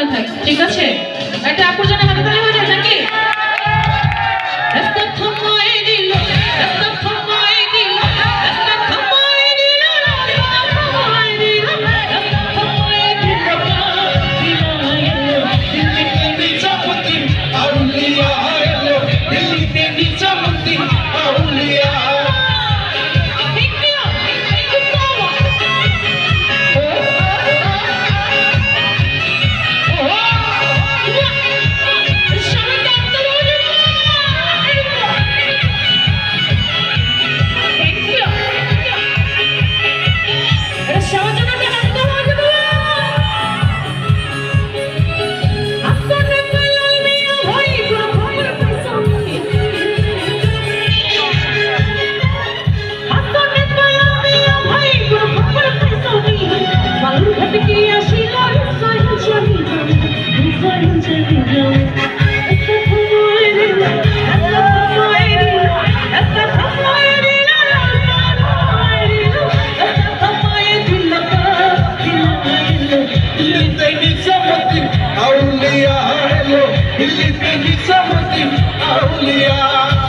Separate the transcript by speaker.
Speaker 1: মনে থাকে ঠিক আছে? এটা আপুর জন্য হাতে তালি হয়ে যায় নাকি
Speaker 2: Oh Ili bi li samo ti, a ulija